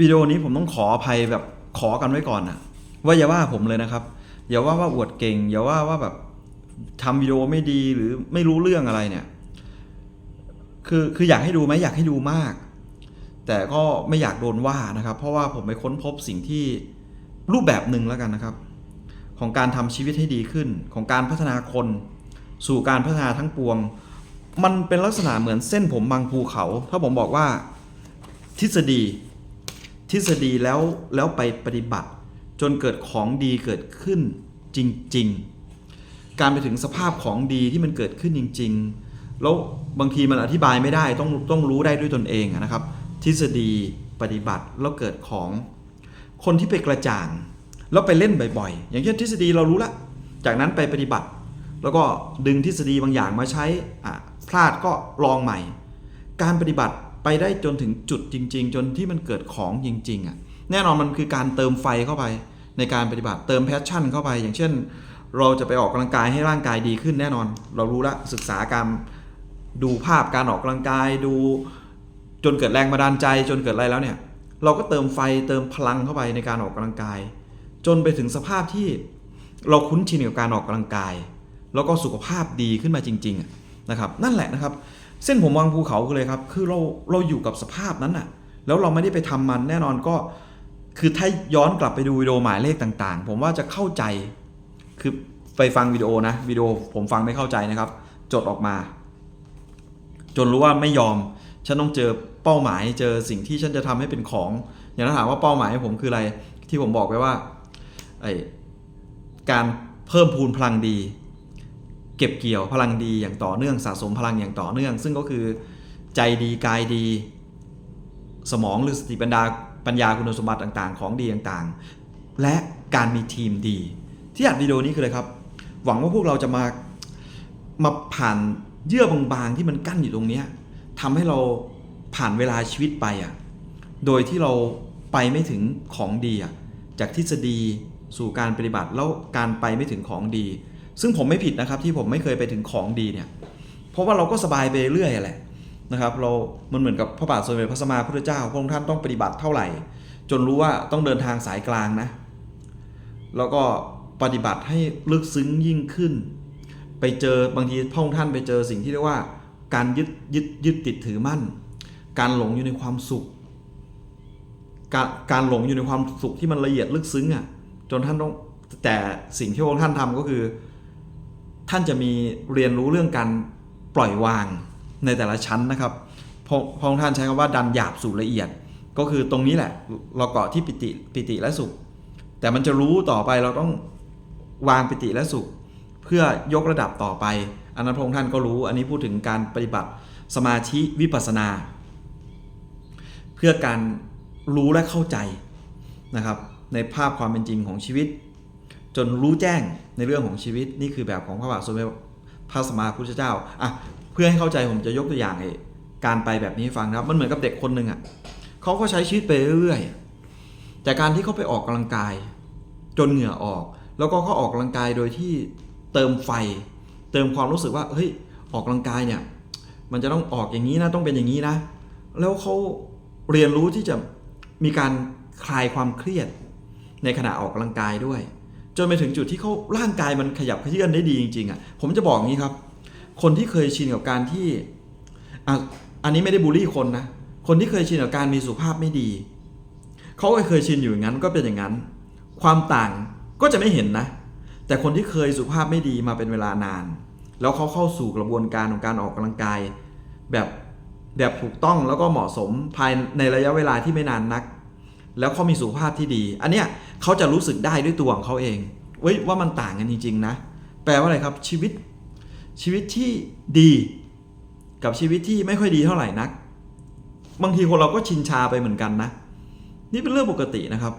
วิดีโอนี้ผมต้องขออภัยแบบขอกันไว้ก่อนนะว่าอย่าว่าผมเลยนะครับ อย่าว่าว่าอวดเก่ง อย่าว่าว่าแบบทำวิดีโอไม่ดีหรือไม่รู้เรื่องอะไรเนี่ย คือคืออยากให้ดูไหมอยากให้ดูมาก แต่ก็ไม่อยากโดนว่านะครับ เพราะว่าผมไปค้นพบสิ่งที่รูปแบบหนึ่งแล้วกันนะครับ ของการทำชีวิตให้ดีขึ้น ของการพัฒนาคน สู่การพัฒนาทั้งปวง มันเป็นลักษณะเหมือนเส้นผมบางภูเขา ถ้าผมบอกว่าทฤษฎี ทฤษฎีแล้วแล้วไปปฏิบัติ จนเกิดของดีเกิดขึ้นจริง ๆ การไปถึงสภาพของดีที่มันเกิดขึ้นจริง ๆ แล้วบางทีมันอธิบายไม่ได้ต้องต้องรู้ได้ด้วยตนเองนะครับ ทฤษฎีปฏิบัติแล้วเกิดของคนที่ไปกระจ่าง แล้วไปเล่นบ่อยๆ อย่างเช่นทฤษฎีเรารู้ละ จากนั้นไปปฏิบัติ แล้วก็ดึงทฤษฎีบางอย่างมาใช้อะพลาดก็ลองใหม่ การปฏิบัติ ไปได้จนถึงจุดจริง ๆ จนที่มันเกิดของจริงๆอะแน่นอนมันคือการเติมไฟเข้าไปในการปฏิบัติเติมแพชชั่นเข้าไป อย่างเช่น เราจะไปออกกำลังกายให้ร่างกายดีขึ้นแน่นอน เรารู้ละศึกษาการดูภาพการออกกำลังกายดูจนเกิดแรงบันดาลใจจนเกิดอะไรแล้วเนี่ยเราก็เติมไฟเติมพลังเข้าไปในการออกกำลังกาย จนไปถึงสภาพที่เราคุ้นชินกับการออกกำลังกาย แล้วก็สุขภาพดีขึ้นมาจริงๆนะครับนั่นแหละนะครับ เส้นผมวางภูเขาคือเลยครับ คือเราเราอยู่กับสภาพนั้นน่ะแล้วเราไม่ได้ไปทำมันแน่นอนก็ คือถ้าย้อนกลับไปดูวิดีโอหมายเลขต่างๆ ผมว่าจะเข้าใจ คือไปฟังวิดีโอนะวิดีโอผมฟังไม่เข้าใจนะครับ จดออกมา จนรู้ว่าไม่ยอม ฉันต้องเจอเป้าหมายเจอสิ่งที่ฉันจะทำให้เป็นของ อย่างนั้นถามว่าเป้าหมายผมคืออะไร ที่ผมบอกไว้ว่าไอการเพิ่มพูนพลังดี เก็บเกี่ยวพลังดีอย่างต่อเนื่องสะสมพลังอย่างต่อเนื่อง ซึ่งก็คือใจดีกายดี สมองหรือสติปัญญาปัญญาคุณสมบัติต่างๆ ของดีต่างๆ และการมีทีมดี ที่อัดวิดีโอนี้คืออะไรครับ หวังว่าพวกเราจะมามาผ่านเยื่อบางๆที่มันกั้นอยู่ตรงนี้ทำให้เราผ่านเวลาชีวิตไปอะโดยที่เราไปไม่ถึงของดีอะจากทฤษฎีสู่การปฏิบัติแล้วการไปไม่ถึงของดี ซึ่งผมไม่ผิดนะครับที่ผมไม่เคยไปถึงของดีเนี่ยเพราะว่าเราก็สบายไปเรื่อยแหละนะครับเรามันเหมือนกับพระบาทสมเด็จพระสัมมาพุทธเจ้าพระองค์ท่านต้องปฏิบัติเท่าไหร่ จนรู้ว่าต้องเดินทางสายกลางนะ แล้วก็ปฏิบัติให้ลึกซึ้งยิ่งขึ้น ไปเจอบางทีพระองค์ท่านไปเจอสิ่งที่เรียกว่า การยึดยึดยึดติดถือมั่น การหลงอยู่ในความสุข การการหลงอยู่ในความสุขที่มันละเอียดลึกซึ้งอะจนท่านต้องแต่สิ่งที่พระองค์ท่านทำก็คือ ท่านจะมีเรียนรู้เรื่องการปล่อยวางในแต่ละชั้นนะครับพระพระองค์ท่านใช้คำว่าดันหยาบสู่ละเอียด ก็คือตรงนี้แหละ เราเกาะที่ปิติปิติและสุข แต่มันจะรู้ต่อไปเราต้องวางปิติและสุข เพื่อยกระดับต่อไปอันนั้นพระองค์ท่านก็รู้อันนี้พูดถึงการปฏิบัติสมาธิวิปัสนา เพื่อการรู้และเข้าใจนะครับในภาพความเป็นจริงของชีวิต จนรู้แจ้งในเรื่องของชีวิตนี่คือแบบของพระบาทสมเด็จพระสัมมาพุทธเจ้าอะเพื่อให้เข้าใจผมจะยกตัวอย่างไอ้การไปแบบนี้ฟังนะครับมันเหมือนกับเด็กคนหนึ่งอะเขาก็ใช้ชีวิตไปเรื่อยๆแต่การที่เขาไปออกกำลังกาย จนเหงื่อออก แล้วก็เขาออกกำลังกายโดยที่เติมไฟ เติมความรู้สึกว่าเฮ้ยออกกำลังกายเนี่ย มันจะต้องออกอย่างนี้นะต้องเป็นอย่างนี้นะ แล้วเขาเรียนรู้ที่จะมีการคลายความเครียดในขณะออกกำลังกายด้วย จนไปถึงจุดที่เขาร่างกายมันขยับขยื่นได้ดีจริงๆอะผมจะบอกงี้ครับ คนที่เคยชินกับการที่อะอันนี้ไม่ได้บูลลี่คนนะคนที่เคยชินกับการมีสุขภาพไม่ดีเขาเคยชินอยู่อย่างนั้นก็เป็นอย่างนั้น ความต่างก็จะไม่เห็นนะ แต่คนที่เคยสุขภาพไม่ดีมาเป็นเวลานาน แล้วเขาเข้าสู่กระบวนการของการออกกำลังกาย แบบแบบถูกต้องแล้วก็เหมาะสมภายในระยะเวลาที่ไม่นานนัก แล้วเขามีสุขภาพที่ดี อันเนี้ยเขาจะรู้สึกได้ด้วยตัวของเขาเองเว้ยว่ามันต่างกันจริงๆนะแปลว่าอะไรครับชีวิตชีวิตที่ดีกับชีวิตที่ไม่ค่อยดีเท่าไหร่นัก บางทีคนเราก็ชินชาไปเหมือนกันนะ นี่เป็นเรื่องปกตินะครับ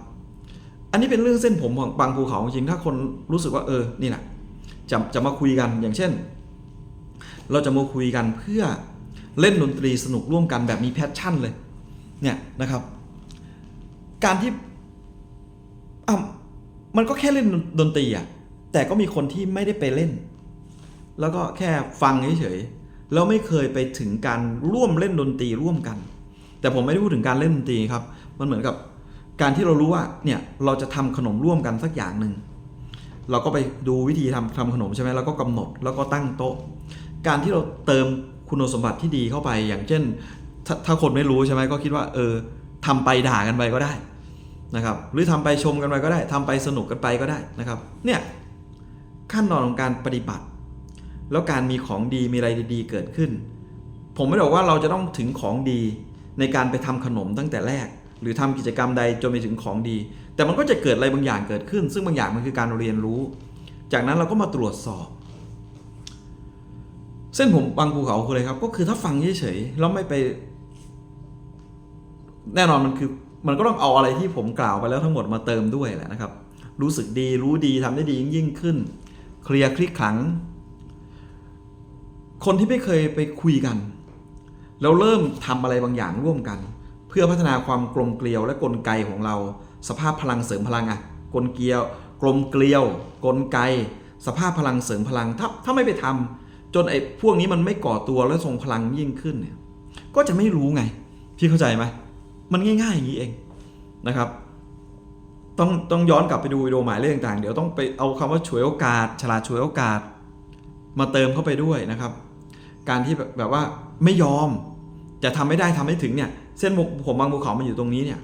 อันนี้เป็นเรื่องเส้นผมของบางภูเขาจริงถ้าคนรู้สึกว่าเออนี่แหละจะจะมาคุยกันอย่างเช่น เราจะมาคุยกันเพื่อเล่นดนตรีสนุกร่วมกันแบบมีแพชชั่นเลยเนี่ยนะครับ การที่อะมันก็แค่เล่นดนตรีอะแต่ก็มีคนที่ไม่ได้ไปเล่น แล้วก็แค่ฟังเฉยๆแล้วไม่เคยไปถึงการร่วมเล่นดนตรีร่วมกัน แต่ผมไม่ได้พูดถึงการเล่นดนตรีครับ มันเหมือนกับการที่เรารู้ว่าเนี่ยเราจะทำขนมร่วมกันสักอย่างหนึ่งเราก็ไปดูวิธีทำทำขนมใช่ไหมแล้วก็กำหนดแล้วก็ตั้งโต๊ะ การที่เราเติมคุณสมบัติที่ดีเข้าไปอย่างเช่นถถ้าคนไม่รู้ใช่ไหมก็คิดว่าเออ ทำไปด่ากันไปก็ได้นะครับหรือทำไปชมกันไปก็ได้ทำไปสนุกกันไปก็ได้นะครับเนี่ยขั้นตอนของการปฏิบัติ แล้วการมีของดีมีอะไรดีๆเกิดขึ้น ผมไม่ได้บอกว่าเราจะต้องถึงของดีในการไปทำขนมตั้งแต่แรก หรือทำกิจกรรมใดจนไปถึงของดี แต่มันก็จะเกิดอะไรบางอย่างเกิดขึ้น ซึ่งบางอย่างมันคือการเรียนรู้ จากนั้นเราก็มาตรวจสอบ เส้นผมบางภูเขาคืออะไรครับ ก็คือถ้าฟังเฉยๆแล้วไม่ไป แน่นอนมันคือมันก็ต้องเอาอะไรที่ผมกล่าวไปแล้วทั้งหมดมาเติมด้วยแหละนะครับ รู้สึกดีรู้ดีทำได้ดียิ่งยิ่งขึ้น เคลียร์คลิกขัง คนที่ไม่เคยไปคุยกัน แล้วเริ่มทำอะไรบางอย่างร่วมกัน เพื่อพัฒนาความกลมเกลียวและกลไกของเรา สภาพพลังเสริมพลังอะกลเกลียว กลมเกลียว กลไก สภาพพลังเสริมพลังถ้าถ้าไม่ไปทำจนไอ้พวกนี้มันไม่ก่อตัวและทรงพลังยิ่งขึ้นเนี่ยก็จะไม่รู้ไง พี่เข้าใจไหม มันง่ายๆอย่างนี้เองนะครับ ต้องต้องย้อนกลับไปดูวิดีโอหมายเลขต่างๆ เดี๋ยวต้องไปเอาคำว่าฉวยโอกาส ฉลาดฉวยโอกาส มาเติมเข้าไปด้วยนะครับ การที่แบบแบบว่าไม่ยอมจะทำไม่ได้ทำไม่ถึงเนี่ยเส้นผมบางภูเขามันอยู่ตรงนี้เนี่ย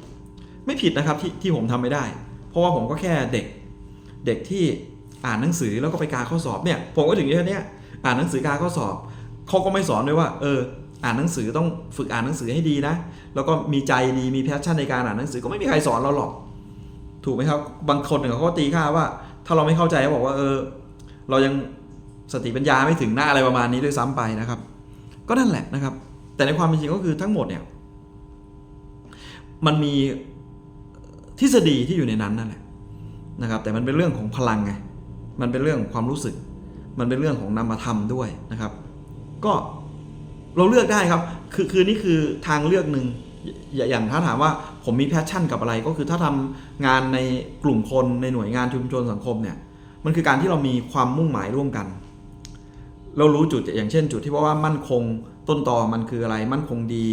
ไม่ผิดนะครับที่ที่ผมทำไม่ได้ เพราะว่าผมก็แค่เด็กเด็กที่อ่านหนังสือแล้วก็ไปกาข้อสอบเนี่ยผมก็ถึงแค่เนี้ยอ่านหนังสือกาข้อสอบเขาก็ไม่สอนด้วยว่า เออ อ่านหนังสือต้องฝึกอ่านหนังสือให้ดีนะ แล้วก็มีใจดีมีแพชชั่นในการอ่านหนังสือก็ไม่มีใครสอนเราหรอก ถูกไหมครับ บางคนเนี่ยเขาก็ตีค่าว่า ถ้าเราไม่เข้าใจเขาบอกว่าเออ เรายังสติปัญญาไม่ถึงหน้าอะไรประมาณนี้ด้วยซ้ำไปนะครับ ก็นั่นแหละนะครับ แต่ในความเป็นจริงก็คือทั้งหมดเนี่ย มันมีทฤษฎีที่อยู่ในนั้นนั่นแหละนะครับ แต่มันเป็นเรื่องของพลังไง มันเป็นเรื่องของความรู้สึก มันเป็นเรื่องของนามธรรมด้วยนะครับ ก็ เราเลือกได้ครับ คือคือนี่คือทางเลือกหนึ่งอย่างถ้าถามว่าผมมีแพชชั่นกับอะไรก็คือถ้าทำงานในกลุ่มคนในหน่วยงานชุมชนสังคมเนี่ยมันคือการที่เรามีความมุ่งหมายร่วมกัน เรารู้จุดอย่างเช่น จุดที่ว่าว่ามั่นคงต้นตอมันคืออะไรมั่นคงดี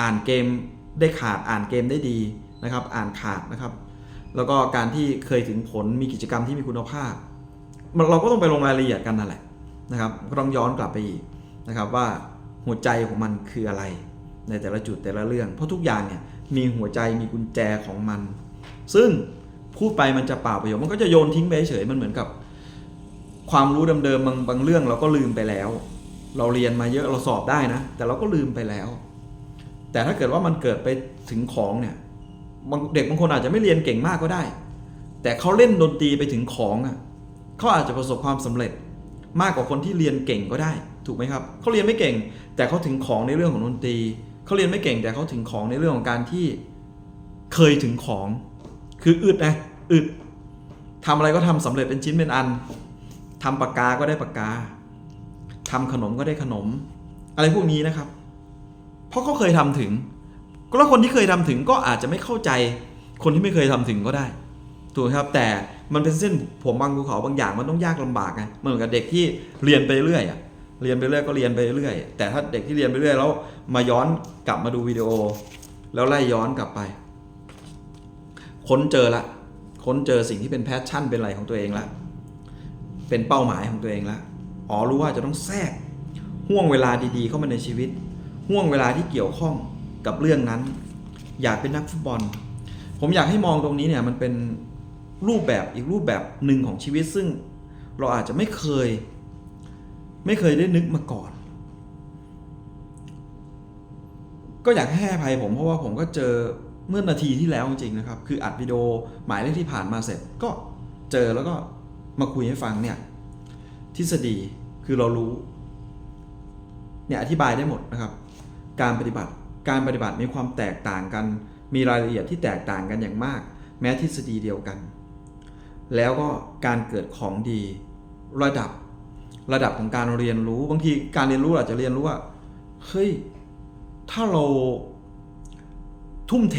อ่านเกมได้ขาดอ่านเกมได้ดีนะครับ อ่านขาดนะครับ แล้วก็การที่เคยถึงผลมีกิจกรรมที่มีคุณภาพ เราก็ต้องไปลงรายละเอียดกันนั่นแหละนะครับ ก็ต้องย้อนกลับไปอีกนะครับว่า หัวใจของมันคืออะไร ในแต่ละจุดแต่ละเรื่อง เพราะทุกอย่างเนี่ยมีหัวใจมีกุญแจของมัน ซึ่งพูดไปมันจะเปล่าประโยชน์มันก็จะโยนทิ้งไปเฉยมันเหมือนกับ ความรู้เดิมๆบางบางเรื่องเราก็ลืมไปแล้ว เราเรียนมาเยอะเราสอบได้นะ แต่เราก็ลืมไปแล้ว แต่ถ้าเกิดว่ามันเกิดไปถึงของเนี่ยบางเด็กบางคนอาจจะไม่เรียนเก่งมากก็ได้ แต่เขาเล่นดนตรีไปถึงของอะเขาอาจจะประสบความสำเร็จมากกว่าคนที่เรียนเก่งก็ได้ ถูกไหมครับเขาเรียนไม่เก่ง แต่เขาถึงของในเรื่องของดนตรีเขาเรียนไม่เก่งแต่เขาถึงของในเรื่องของการที่เคยถึงของ คืออึดนะอึดทำอะไรก็ทำสำเร็จเป็นชิ้นเป็นอันทำปากกาก็ได้ปากกาทำขนมก็ได้ขนม อะไรพวกนี้นะครับ เพราะเขาเคยทำถึงก็แล้วคนที่เคยทำถึงก็อาจจะไม่เข้าใจ คนที่ไม่เคยทำถึงก็ได้ ถูกไหมครับ แต่มันเป็นเส้นผมบางภูเขาบางอย่างมันต้องยากลำบากไง เหมือนกับเด็กที่เรียนไปเรื่อยอะ เรียนไปเรื่อยก็เรียนไปเรื่อยแต่ถ้าเด็กที่เรียนไปเรื่อยแล้วมาย้อนกลับมาดูวิดีโอ แล้วไล่ย้อนกลับไป ค้นเจอละ ค้นเจอสิ่งที่เป็นแพชชั่นเป็นอะไรของตัวเองละ เป็นเป้าหมายของตัวเองล้วอ๋อรู้ว่าจะต้องแทรกห่วงเวลาดีๆ เข้ามาในชีวิตห่วงเวลาที่เกี่ยวข้องกับเรื่องนั้น อยากเป็นนักฟุตบอล ผมอยากให้มองตรงนี้เนี่ยมันเป็นรูปแบบอีกรูปแบบหนึ่งของชีวิตซึ่งเราอาจจะไม่เคย ไม่เคยได้นึกมาก่อน ก็อยากให้อภัยผมเพราะว่าผมก็เจอเมื่อนาทีที่แล้วจริงๆนะครับ คืออัดวิดีโอหมายเลขที่ผ่านมาเสร็จก็เจอแล้วก็มาคุยให้ฟังเนี่ยทฤษฎีคือเรารู้เนี่ยอธิบายได้หมดนะครับ การปฏิบัติการปฏิบัติมีความแตกต่างกัน มีรายละเอียดที่แตกต่างกันอย่างมาก แม้ทฤษฎีเดียวกัน แล้วก็การเกิดของดีระดับ ระดับของการเรียนรู้ บางทีการเรียนรู้อาจจะเรียนรู้ว่าเฮ้ยถ้าเราทุ่มเท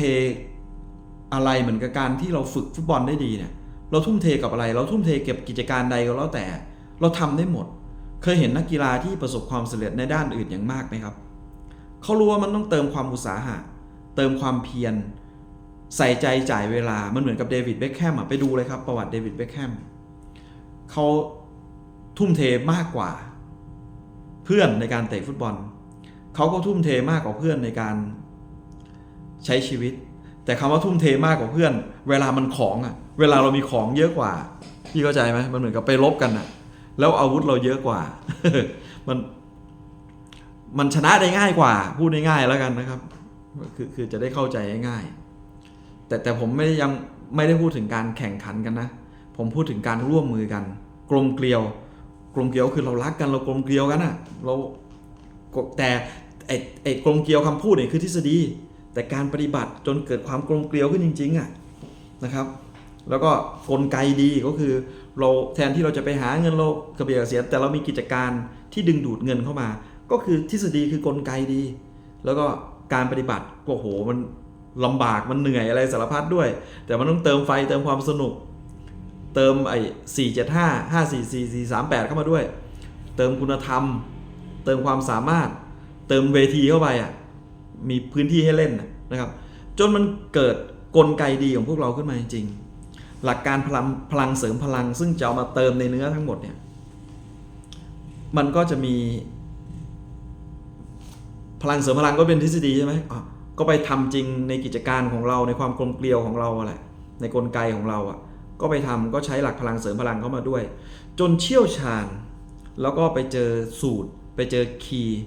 อะไรเหมือนกับการที่เราฝึกฟุตบอลได้ดีเนี่ย เราทุ่มเทกับอะไร เราทุ่มเทเก็บกิจการใดก็แล้วแต่ เราทำได้หมด เคยเห็นนักกีฬาที่ประสบความสำเร็จในด้านอื่นอย่างมากไหมครับเขารู้ว่ามันต้องเติมความอุตสาหะ เติมความเพียรใส่ใจจ่ายเวลา มันเหมือนกับเดวิดเบคแฮมอะไปดูเลยครับประวัติเดวิดเบคแฮมเขา ทุ่มเทมากกว่า เพื่อนในการเตะฟุตบอล เขาก็ทุ่มเทมากกว่าเพื่อนในการใช้ชีวิต แต่คำว่าทุ่มเทมากกว่าเพื่อน เวลามันของอะเวลาเรามีของเยอะกว่าพี่เข้าใจไหมมันเหมือนกับไปลบกันอะแล้วอาวุธเราเยอะกว่า มัน มันชนะได้ง่ายกว่า พูดง่ายๆแล้วกันนะครับ คือคือจะได้เข้าใจง่ายๆแต่แต่ผมไม่ได้ยังไม่ได้พูดถึงการแข่งขันกันนะ ผมพูดถึงการร่วมมือกัน กลมเกลียว ลมเกลียวคือเรารักกันเรากลมเกลียวกันอะเราแต่ไอ้ไอ้กลมเกลียวคำพูดเนี่ยคือทฤษฎี แต่การปฏิบัติจนเกิดความกลมเกลียวขึ้นจริงๆอะนะครับ แล้วก็กลไกดีก็คือเราแทนที่เราจะไปหาเงินเรากระเบียดเสียแต่เรามีกิจการที่ดึงดูดเงินเข้ามา ก็คือทฤษฎีคือกลไกดี แล้วก็การปฏิบัติก็โหมันลำบากมันเหนื่อยอะไรสารพัดด้วย แต่มันต้องเติมไฟเติมความสนุก เติมไอ้สี่เจ็ดห้าห้าสี่สี่สี่สามแปดเข้ามาด้วย เติมคุณธรรม เติมความสามารถ เติมเวทีเข้าไปอะมีพื้นที่ให้เล่นนะครับ จนมันเกิดกลไกดีของพวกเราขึ้นมาจริงๆหลักการพลังพลังเสริมพลัง ซึ่งจะเอามาเติมในเนื้อทั้งหมดเนี่ยมันก็จะมี พลังเสริมพลังก็เป็นทฤษฎีใช่ไหมก็ไปทำจริงในกิจการของเราในความกลมเกลียวของเราแหละในกลไกของเราอะ ก็ไปทำก็ใช้หลักพลังเสริมพลังเข้ามาด้วย จนเชี่ยวชาญ แล้วก็ไปเจอสูตร ไปเจอคีย์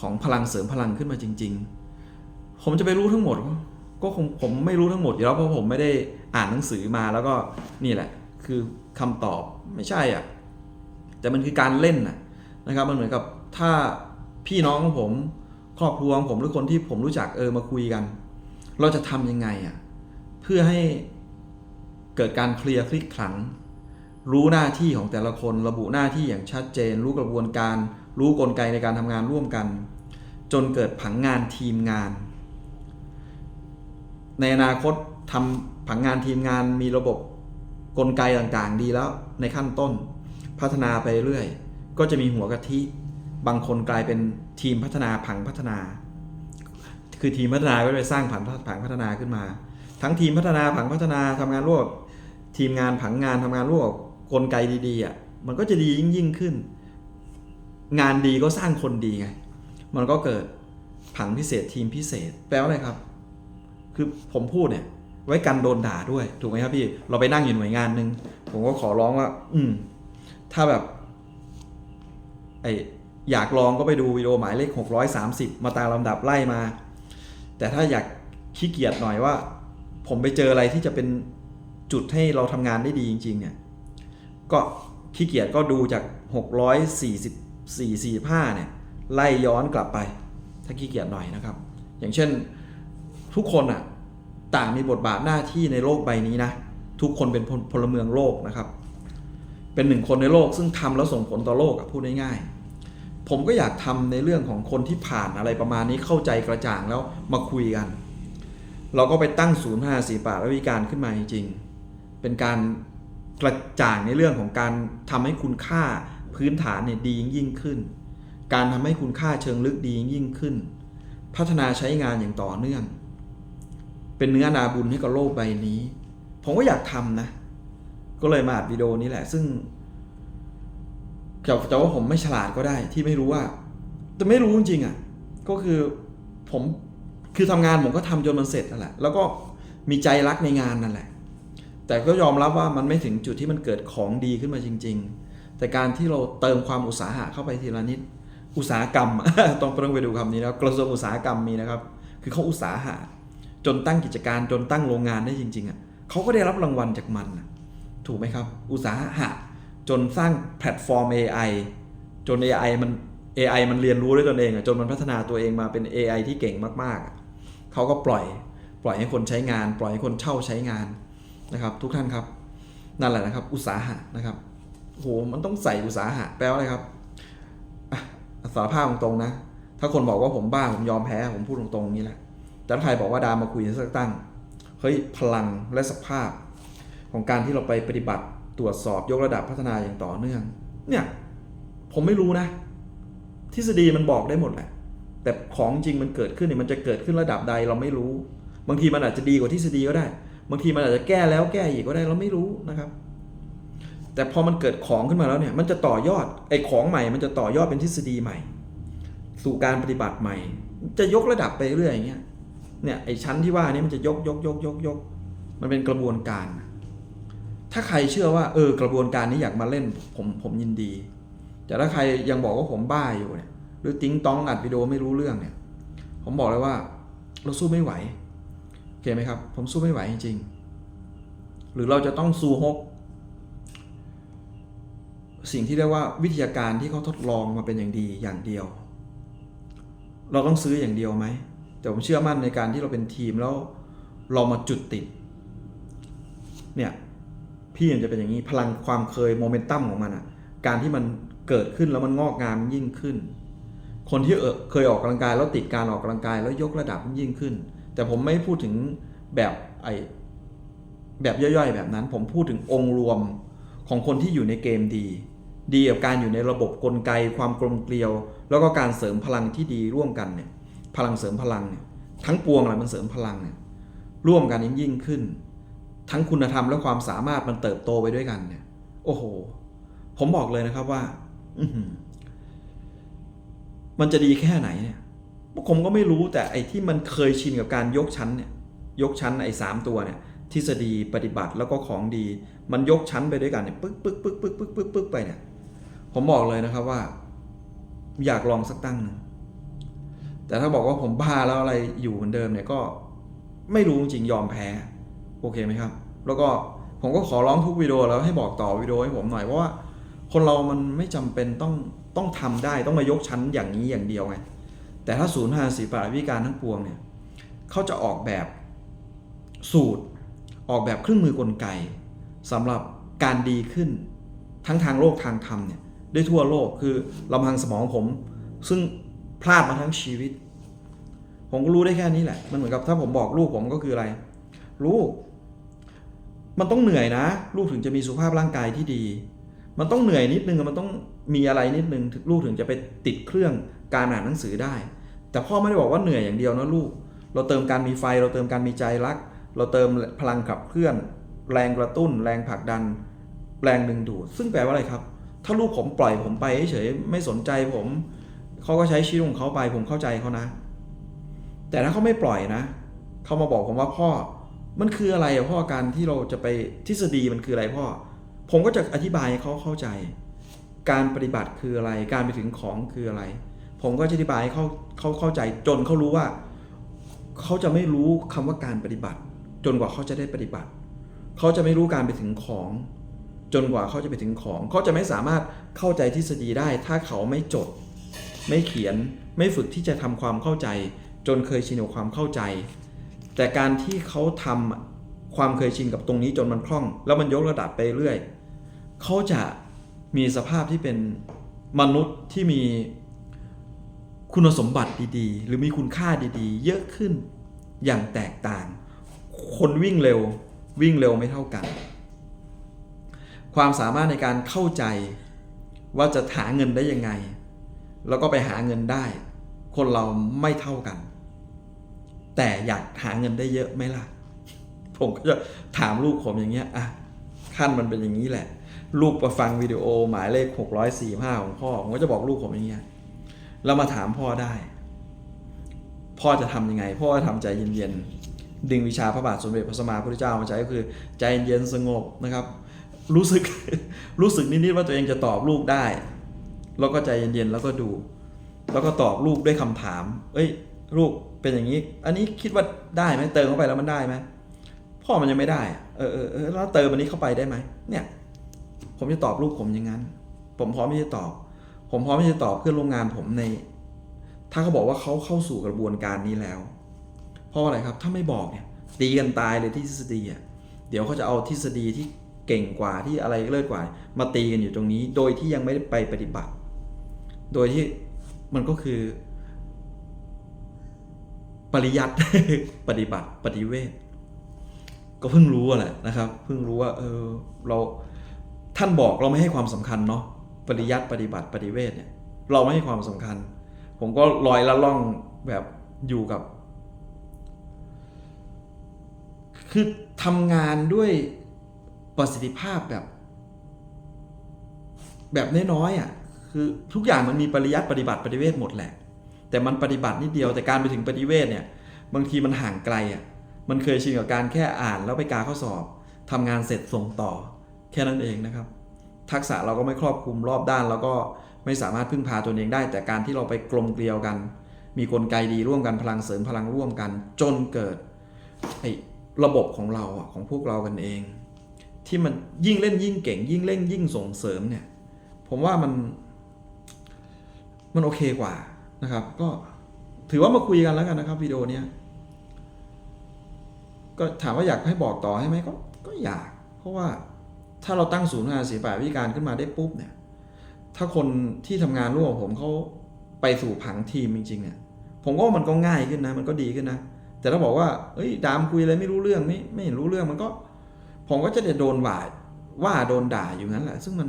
ของพลังเสริมพลังขึ้นมาจริง ๆ ผมจะไปรู้ทั้งหมด ก็คงผมไม่รู้ทั้งหมดอยู่แล้วเพราะผมไม่ได้อ่านหนังสือมาแล้วก็นี่แหละ คือคำตอบไม่ใช่อะแต่มันคือการเล่นนะนะครับมันเหมือนกับถ้าพี่น้องของผมครอบครัวของผมหรือคนที่ผมรู้จักเออมาคุยกัน เราจะทำยังไงอะเพื่อให้ เกิดการเคลียร์คลิกคลัง รู้หน้าที่ของแต่ละคนระบุหน้าที่อย่างชัดเจน รู้กระบวนการ รู้กลไกในการทำงานร่วมกัน จนเกิดผังงานทีมงาน ในอนาคตทำผังงานทีมงานมีระบบกลไกต่างๆ ดีแล้วในขั้นต้น พัฒนาไปเรื่อย ก็จะมีหัวกะทิ บางคนกลายเป็นทีมพัฒนาผังพัฒนา คือทีมพัฒนาก็ไปสร้างผังผังพัฒนาขึ้นมา ทั้งทีมพัฒนาผังพัฒนาทำงานร่วม ทีมงานผังงานทำงานร่วมกับกลไกดีๆอะมันก็จะดียิ่งยิ่งขึ้น งานดีก็สร้างคนดีไง มันก็เกิดผังพิเศษทีมพิเศษ แปลว่าอะไรครับ คือผมพูดเนี่ย ไว้กันโดนด่าด้วย ถูกไหมครับพี่ เราไปนั่งอยู่หน่วยงานหนึ่งผมก็ขอร้องว่า อืม ถ้าแบบไออยากลองก็ไปดูวิดีโอหมายเลข 630 มาตามลำดับไล่มา แต่ถ้าอยากขี้เกียจหน่อยว่า ผมไปเจออะไรที่จะเป็น จุดให้เราทำงานได้ดีจริง ๆ เนี่ย ก็ขี้เกียจก็ดูจาก 644 45 เนี่ย ไล่ย้อนกลับไป ถ้าขี้เกียจหน่อยนะครับ อย่างเช่นทุกคนอะต่างมีบทบาทหน้าที่ในโลกใบนี้นะ ทุกคนเป็นพลพลเมืองโลกนะครับ เป็นหนึ่งคนในโลกซึ่งทำแล้วส่งผลต่อโลกพูดง่ายๆผมก็อยากทำในเรื่องของคนที่ผ่านอะไรประมาณนี้เข้าใจกระจ่างแล้วมาคุยกัน เราก็ไปตั้งศูนย์พัฒนาศิลปะและวิการขึ้นมาจริงๆ เป็นการกระจ่างในเรื่องของการทำให้คุณค่าพื้นฐานเนี่ยดียิ่งขึ้น การทำให้คุณค่าเชิงลึกดียิ่งขึ้น พัฒนาใช้งานอย่างต่อเนื่อง เป็นเนื้อนาบุญให้กับโลกใบนี้ ผมก็อยากทำนะ ก็เลยมาอัดวิดีโอนี้แหละ ซึ่งจะจะว่าผมไม่ฉลาดก็ได้ที่ไม่รู้ว่าแต่ไม่รู้จริงๆอะ ก็คือผมคือทำงานผมก็ทำจนมันเสร็จนั่นแหละ แล้วก็มีใจรักในงานนั่นแหละ แต่ก็ยอมรับว่ามันไม่ถึงจุดที่มันเกิดของดีขึ้นมาจริง ๆ แต่การที่เราเติมความอุตสาหะเข้าไปทีละนิด อุตสาหกรรม ต้องต้องไปดูคำนี้แล้วกระทรวงอุตสาหกรรมมีนะครับ คือเขาอุตสาหะจนตั้งกิจการจนตั้งโรงงานได้จริง ๆอะเขาก็ได้รับรางวัลจากมันถูกไหมครับ อุตสาหะจนสร้างแพลตฟอร์ม AI จน AI มัน AI มันเรียนรู้ด้วยตนเองอะจนมันพัฒนาตัวเองมาเป็น AI ที่เก่งมากๆเขาก็ปล่อย ปล่อยให้คนใช้งาน ปล่อยให้คนเช่าใช้งาน นะครับ ทุกท่านครับนั่นแหละนะครับ อุตสาหะนะครับโหมันต้องใส่อุตสาหะแปลว่าอะไรครับอสารภาพตรงๆนะ ถ้าคนบอกว่าผมบ้าผมยอมแพ้ผมพูดตรงๆนี้แหละแต่ถ้าใครบอกว่าดามาคุยสักตั้งเฮ้ยพลังและสภาพ ของการที่เราไปปฏิบัติตรวจสอบยกระดับพัฒนาอย่างต่อเนื่อง เนี่ยผมไม่รู้นะ ทฤษฎีมันบอกได้หมดแหละแต่ของจริงมันเกิดขึ้นเนี่ยมันจะเกิดขึ้นระดับใดเราไม่รู้ บางทีมันอาจจะดีกว่าทฤษฎีก็ได้ บางทีมันอาจจะแก้แล้วแก้อีกก็ได้เราไม่รู้นะครับ แต่พอมันเกิดของขึ้นมาแล้วเนี่ยมันจะต่อยอดไอ้ของใหม่ มันจะต่อยอดเป็นทฤษฎีใหม่ สู่การปฏิบัติใหม่ จะยกระดับไปเรื่อยอย่างเงี้ยเนี่ยไอ้ชั้นที่ว่านี้มันจะยกยกยกยกยกมันเป็นกระบวนการ ถ้าใครเชื่อว่าเออกระบวนการนี้อยากมาเล่นผมผมยินดี แต่ถ้าใครยังบอกว่าผมบ้าอยู่เนี่ยหรือติ้งต้องอัดวิดีโอไม่รู้เรื่องเนี่ย ผมบอกเลยว่าเราสู้ไม่ไหว โอเคไหมครับ ผมสู้ไม่ไหวจริงๆ หรือเราจะต้องสู้ฮกสิ่งที่เรียกว่าวิทยาการที่เขาทดลองมาเป็นอย่างดีอย่างเดียว เราต้องซื้ออย่างเดียวไหม แต่ผมเชื่อมั่นในการที่เราเป็นทีมแล้วเรามาจุดติด เนี่ย พี่มันจะเป็นอย่างนี้พลังความเคยโมเมนตัมของมันอะการที่มันเกิดขึ้นแล้วมันงอกงามยิ่งขึ้น คนที่เออเคยออกกำลังกายแล้วติดการออกกำลังกายแล้วยกระดับยิ่งขึ้น แต่ผมไม่พูดถึงแบบไอแบบย่อยๆ แบบนั้น ผมพูดถึงองค์รวมของคนที่อยู่ในเกมดี ดีกับการอยู่ในระบบกลไกความกลมเกลียว แล้วก็การเสริมพลังที่ดีร่วมกันเนี่ยพลังเสริมพลังเนี่ยทั้งปวงแหละมันเสริมพลังเนี่ยร่วมกันยิ่งยิ่งขึ้น ทั้งคุณธรรมและความสามารถมันเติบโตไปด้วยกันเนี่ย โอ้โห ผมบอกเลยนะครับว่าอมันจะดีแค่ไหนเนี่ย ผมก็ไม่รู้แต่ไอ้ที่มันเคยชินกับการยกชั้นเนี่ยยกชั้นไอ้สามตัวเนี่ยทฤษฎีปฏิบัติแล้วก็ของดี มันยกชั้นไปด้วยกันเนี่ยปึ๊กปึ๊กปึ๊กปึ๊กปึ๊กปึ๊กปึ๊กไปเนี่ยผมบอกเลยนะครับว่า อยากลองสักตั้งหนึ่งแต่ถ้าบอกว่าผมบ้าแล้วอะไรอยู่เหมือนเดิมเนี่ยก็ไม่รู้จริงยอมแพ้โอเคไหมครับ แล้วก็ผมก็ขอร้องทุกวิดีโอแล้วให้บอกต่อวิดีโอให้ผมหน่อยเพราะว่าคนเรามันไม่จำเป็นต้องต้องทำได้ต้องมายกชั้นอย่างนี้อย่างเดียวไง แต่ถ้าศูนย์ห้าสี่ปราวิการทั้งปวงเนี่ยเขาจะออกแบบสูตร ออกแบบเครื่องมือกลไกสำหรับการดีขึ้นทั้งทางโลกทางธรรมเนี่ยได้ทั่วโลกคือลำพังสมองผม ซึ่งพลาดมาทั้งชีวิต ผมก็รู้ได้แค่นี้แหละ มันเหมือนกับถ้าผมบอกลูกผมก็คืออะไรลูกมันต้องเหนื่อยนะ ลูกถึงจะมีสุขภาพร่างกายที่ดี มันต้องเหนื่อยนิดนึงมันต้องมีอะไรนิดนึงถึงลูกถึงจะไปติดเครื่อง การอ่านหนังสือได้ แต่พ่อไม่ได้บอกว่าเหนื่อยอย่างเดียวนะลูก เราเติมการมีไฟ เราเติมการมีใจรัก เราเติมพลังขับเคลื่อน แรงกระตุ้น แรงผลักดัน แรงดึงดูด ซึ่งแปลว่าอะไรครับ ถ้าลูกผมปล่อยผมไปเฉยไม่สนใจผมเขาก็ใช้ชีวิตของเขาไปผมเข้าใจเขานะ แต่ถ้าเขาไม่ปล่อยนะเขามาบอกผมว่าพ่อมันคืออะไรอะพ่อการที่เราจะไปทฤษฎีมันคืออะไรพ่อ ผมก็จะอธิบายให้เขาเข้าใจ การปฏิบัติคืออะไร การไปถึงของคืออะไร ผมก็จะอธิบายให้เขาเขาเข้าใจจนเขารู้ว่า เขาจะไม่รู้คำว่าการปฏิบัติ จนกว่าเขาจะได้ปฏิบัติ เขาจะไม่รู้การไปถึงของ จนกว่าเขาจะไปถึงของ เขาจะไม่สามารถเข้าใจทฤษฎีได้ ถ้าเขาไม่จด ไม่เขียนไม่ฝึกที่จะทำความเข้าใจ จนเคยชินกับความเข้าใจ แต่การที่เขาทำความเคยชินกับตรงนี้จนมันคล่อง แล้วมันยกระดับไปเรื่อย เขาจะมีสภาพที่เป็นมนุษย์ที่มี คุณสมบัติดีๆ หรือมีคุณค่าดีๆ เยอะขึ้นอย่างแตกต่าง คนวิ่งเร็ววิ่งเร็วไม่เท่ากัน ความสามารถในการเข้าใจว่าจะหาเงินได้ยังไง แล้วก็ไปหาเงินได้ คนเราไม่เท่ากัน แต่อยากหาเงินได้เยอะไหมล่ะ ผมก็จะถามลูกผมอย่างเงี้ยอะขั้นมันเป็นอย่างนี้แหละ ลูกมาฟังวิดีโอหมายเลข 645 ของพ่อผมก็จะบอกลูกผมอย่างเงี้ย แล้วมาถามพ่อได้ พ่อจะทำยังไง พ่อจะทำใจเย็นๆ ดึงวิชาพระบาทสมเด็จพระสัมมาสัมพุทธเจ้ามาใช้ก็คือ ใจเย็นสงบนะครับ รู้สึกรู้สึกนิดๆว่าตัวเองจะตอบลูกได้ แล้วก็ใจเย็นๆแล้วก็ดู แล้วก็ตอบลูกด้วยคำถาม เอ้ย ลูกเป็นอย่างนี้ อันนี้คิดว่าได้ไหมเติมเข้าไปแล้วมันได้ไหมพ่อมันยังไม่ได้ เออเออแล้วเติมอันนี้เข้าไปได้ไหมเนี่ย ผมจะตอบลูกผมอย่างนั้น ผมพร้อมที่จะตอบ ผมพร้อมที่จะตอบเพื่อนร่วมงานผมใน ถ้าเขาบอกว่าเขาเข้าสู่กระบวนการนี้แล้ว เพราะอะไรครับ ถ้าไม่บอกเนี่ยตีกันตายเลยที่ทฤษฎีอะเดี๋ยวเขาจะเอาทฤษฎีที่เก่งกว่าที่อะไรเลิศกว่า มาตีกันอยู่ตรงนี้ โดยที่ยังไม่ได้ไปปฏิบัติ โดยที่มันก็คือ ปริยัติปฏิบัติปฏิเวทก็เพิ่งรู้อะแหละนะครับ เพิ่งรู้ว่า เออเราท่านบอกเราไม่ให้ความสำคัญเนาะ ปริยัติปฏิบัติปฏิเวทเนี่ยเราไม่ให้ความสำคัญ ผมก็ลอยละล่องแบบอยู่กับ คือทำงานด้วยประสิทธิภาพแบบ แบบน้อยๆอะคือทุกอย่างมันมีปริยัติปฏิบัติปฏิเวทหมดแหละ แต่มันปฏิบัตินิดเดียวแต่การไปถึงปฏิเวทเนี่ยบางทีมันห่างไกลอะมันเคยชินกับการแค่อ่านแล้วไปกาข้อสอบทำงานเสร็จส่งต่อ แค่นั้นเองนะครับ ทักษะเราก็ไม่ครอบคลุมรอบด้านแล้วก็ไม่สามารถพึ่งพาตัวเองได้ แต่การที่เราไปกลมเกลียวกัน มีกลไกดีร่วมกันพลังเสริมพลังร่วมกัน จนเกิดไอ้ระบบของเราของพวกเรากันเอง ที่มันยิ่งเล่นยิ่งเก่ง ยิ่งเล่นยิ่งส่งเสริมเนี่ยผมว่ามันมันโอเคกว่านะครับ ก็ถือว่ามาคุยกันแล้วกันนะครับวิดีโอเนี้ยก็ถามว่าอยากให้บอกต่อให้ไหมก็ก็อยาก เพราะว่า ถ้าเราตั้งศูนย์งานศิลปะวิการขึ้นมาได้ปุ๊บเนี่ย ถ้าคนที่ทำงานร่วมกับผมเขาไปสู่ผังทีมจริงๆเนี่ยผมก็ว่ามันก็ง่ายขึ้นนะ มันก็ดีขึ้นนะ แต่ถ้าบอกว่าเอ้ยดามคุยอะไรไม่รู้เรื่องไม่ไม่เห็นรู้เรื่องมันก็ ผมก็จะโดนว่าว่าโดนด่าอยู่นั้นแหละ ซึ่งมัน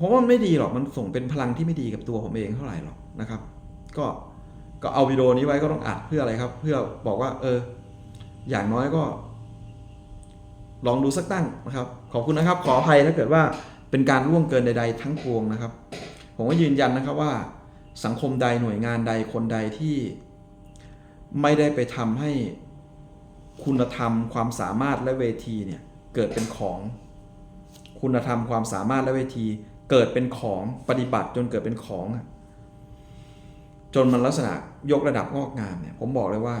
ผมว่ามันไม่ดีหรอกมันส่งเป็นพลังที่ไม่ดีกับตัวผมเองเท่าไหร่หรอกนะครับ ก็ก็เอาวิดีโอนี้ไว้ก็ต้องอัดเพื่ออะไรครับ เพื่อบอกว่า เออ อย่างน้อยก็ ลองดูสักตั้งนะครับ ขอบคุณนะครับ ขออภัยถ้าเกิดว่าเป็นการล่วงเกินใด ๆ ทั้งปวงนะครับ ผมก็ยืนยันนะครับว่าสังคมใดหน่วยงานใดคนใดที่ไม่ได้ไปทำให้คุณธรรมความสามารถและเวทีเนี่ยเกิดเป็นของ คุณธรรมความสามารถและเวที เกิดเป็นของปฏิบัติจนเกิดเป็นของ จนมันลักษณะยกระดับงอกงามเนี่ยผมบอกเลยว่า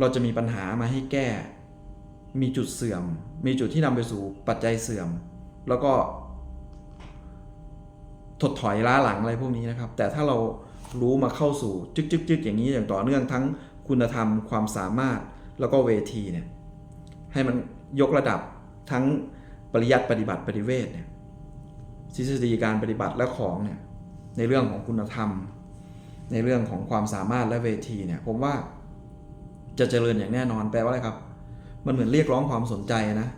เราจะมีปัญหามาให้แก้ มีจุดเสื่อม มีจุดที่นำไปสู่ปัจจัยเสื่อม แล้วก็ ถดถอยล้าหลังอะไรพวกนี้นะครับ แต่ถ้าเรารู้มาเข้าสู่จึกจึกจึกอย่างนี้อย่างต่อเนื่องทั้งคุณธรรมความสามารถแล้วก็เวทีเนี่ยให้มันยกระดับทั้งปริยัติปฏิบัติปฏิเวทเนี่ยทฤษฎีการปฏิบัติและของเนี่ยในเรื่องของคุณธรรม ในเรื่องของความสามารถและเวทีเนี่ยผมว่าจะเจริญอย่างแน่นอนแปลว่าอะไรครับ มันเหมือนเรียกร้องความสนใจนะ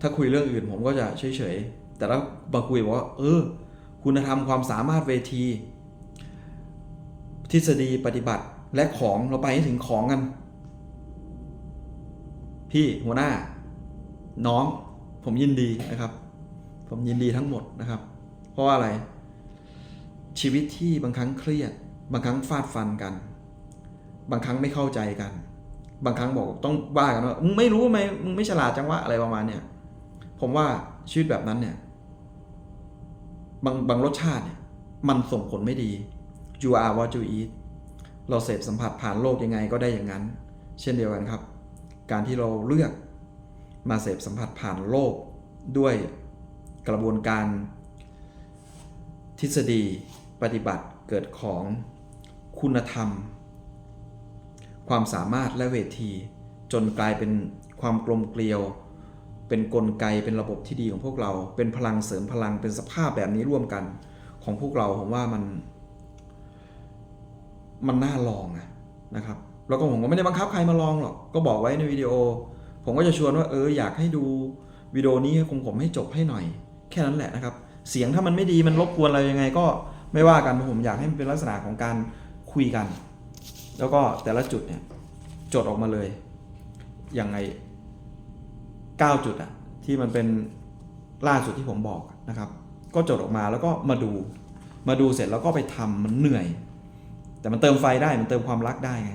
ถ้าคุยเรื่องอื่นผมก็จะเฉยๆ แต่ถ้ามาคุยบอกว่าเออ คุณธรรมความสามารถเวที ทฤษฎีปฏิบัติและของเราไปให้ถึงของกัน พี่หัวหน้า น้อง ผมยินดีนะครับ ผมยินดีทั้งหมดนะครับ เพราะว่าอะไร ชีวิตที่บางครั้งเครียด บางครั้งฟาดฟันกัน บางครั้งไม่เข้าใจกัน บางครั้งบอกต้องว่ากันว่ามึงไม่รู้ไหมมึงไม่ฉลาดจังวะอะไรประมาณเนี้ยผมว่าชีวิตแบบนั้นเนี่ย บางบางรสชาติเนี่ยมันส่งผลไม่ดี you are what you eat เราเสพสัมผัสผ่านโลกยังไงก็ได้อย่างนั้น เช่นเดียวกันครับ การที่เราเลือกมาเสพสัมผัสผ่านโลกด้วยกระบวนการ ทฤษฎีปฏิบัติเกิดของคุณธรรม ความสามารถและเวที จนกลายเป็นความกลมเกลียว เป็นนกลไกเป็นระบบที่ดีของพวกเรา เป็นพลังเสริมพลังเป็นสภาพแบบนี้ร่วมกัน ของพวกเราผมว่ามัน มันน่าลองนะครับ แล้วก็ผมก็ไม่ได้บังคับใครมาลองหรอกก็บอกไว้ในวิดีโอ ผมก็จะชวนว่าเอออยากให้ดูวิดีโอนี้ให้คงผมให้จบให้หน่อย แค่นั้นแหละนะครับ เสียงถ้ามันไม่ดีมันรบกวนอะไรยังไงก็ไม่ว่ากันผมอยากให้มันเป็นลักษณะของการคุยกัน แล้วก็แต่ละจุดเนี่ยจดออกมาเลยอยังไง9จุดอะที่มันเป็นล่าสุดที่ผมบอกนะครับ ก็จดออกมาแล้วก็มาดูมาดูเสร็จแล้วก็ไปทำมันเหนื่อย แต่มันเติมไฟได้มันเติมความรักได้ไง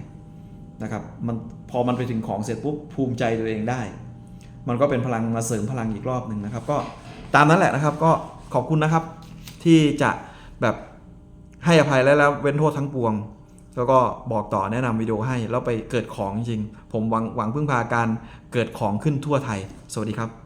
นะครับมันพอมันไปถึงของเสร็จปุ๊บภูมิใจตัวเองได้ มันก็เป็นพลังมาเสริมพลังอีกรอบหนึ่งนะครับ ก็ตามนั้นแหละนะครับ ก็ขอบคุณนะครับที่จะแบบให้อภัยและแล้วเว้นโทษทั้งปวง แล้วก็บอกต่อแนะนำวิดีโอให้ แล้วไปเกิดของจริง ผมหวังหวังพึ่งพาการเกิดของขึ้นทั่วไทย สวัสดีครับ